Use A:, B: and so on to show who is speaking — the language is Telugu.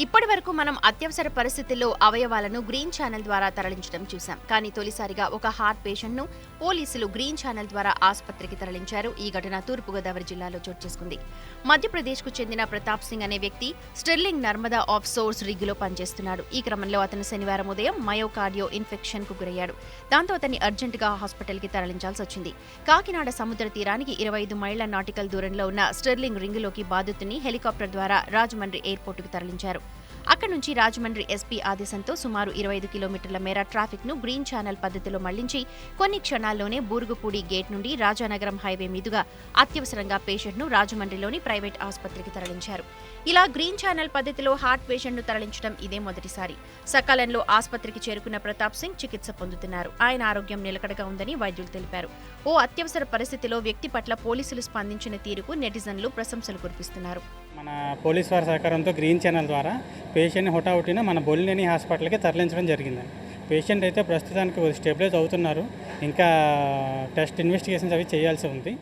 A: ఇప్పటి వరకు మనం అత్యవసర పరిస్థితుల్లో అవయవాలను గ్రీన్ ఛానల్ ద్వారా తరలించడం చూశాం. కానీ తొలిసారిగా ఒక హార్ట్ పేషెంట్ను పోలీసులు గ్రీన్ ఛానల్ ద్వారా ఆసుపత్రికి తరలించారు. ఈ ఘటన తూర్పుగోదావరి జిల్లాలో చోటు చేసుకుంది. మధ్యప్రదేశ్కు చెందిన ప్రతాప్ సింగ్ అనే వ్యక్తి స్టెర్లింగ్ నర్మదా ఆఫ్ సోర్స్ రిగ్గులో పనిచేస్తున్నాడు. ఈ క్రమంలో అతను శనివారం ఉదయం మయోకార్డియో ఇన్ఫెక్షన్కు గురయ్యాడు. దాంతో అతన్ని అర్జెంటుగా హాస్పిటల్కి తరలించాల్సి వచ్చింది. కాకినాడ సముద్ర తీరానికి ఇరవై ఐదు మైళ్ళ నాటికల్ దూరంలో ఉన్న స్టెర్లింగ్ రింగులోకి బాధితుని హెలికాప్టర్ ద్వారా రాజమండ్రి ఎయిర్పోర్టుకు తరలించారు. అక్కడి నుంచి రాజమండ్రి ఎస్పీ ఆదేశంతో సుమారు ఇరవై ఐదు కిలోమీటర్ల మేర ట్రాఫిక్ను గ్రీన్ ఛానల్ పద్ధతిలో మళ్ళించి కొన్ని క్షణాల్లోనే బూరుగుపూడి గేట్ నుండి రాజానగరం హైవే మీదుగా అత్యవసరంగా పేషెంట్ను రాజమండ్రిలోని ప్రైవేట్ ఆసుపత్రికి తరలించారు. ఇలా గ్రీన్ ఛానల్ పద్ధతిలో హార్ట్ పేషెంట్ను తరలించడం ఇదే మొదటిసారి. సకాలంలో ఆసుపత్రికి చేరుకున్న ప్రతాప్ సింగ్ చికిత్స పొందుతున్నారు. ఆయన ఆరోగ్యం నిలకడగా ఉందని వైద్యులు తెలిపారు. ఓ అత్యవసర పరిస్థితిలో వ్యక్తి పట్ల పోలీసులు స్పందించిన తీరుకు నెటిజన్లు ప్రశంసలు కురిపిస్తున్నారు.
B: మన పోలీస్ వారి సహకారంతో గ్రీన్ ఛానల్ ద్వారా పేషెంట్ని హుటాహుటిన మన బొల్లినేని హాస్పిటల్కి తరలించడం జరిగిందండి పేషెంట్ అయితే ప్రస్తుతానికి స్టెబిలైజ్ అవుతున్నారు. ఇంకా టెస్ట్ ఇన్వెస్టిగేషన్స్ అవి చేయాల్సి ఉంది.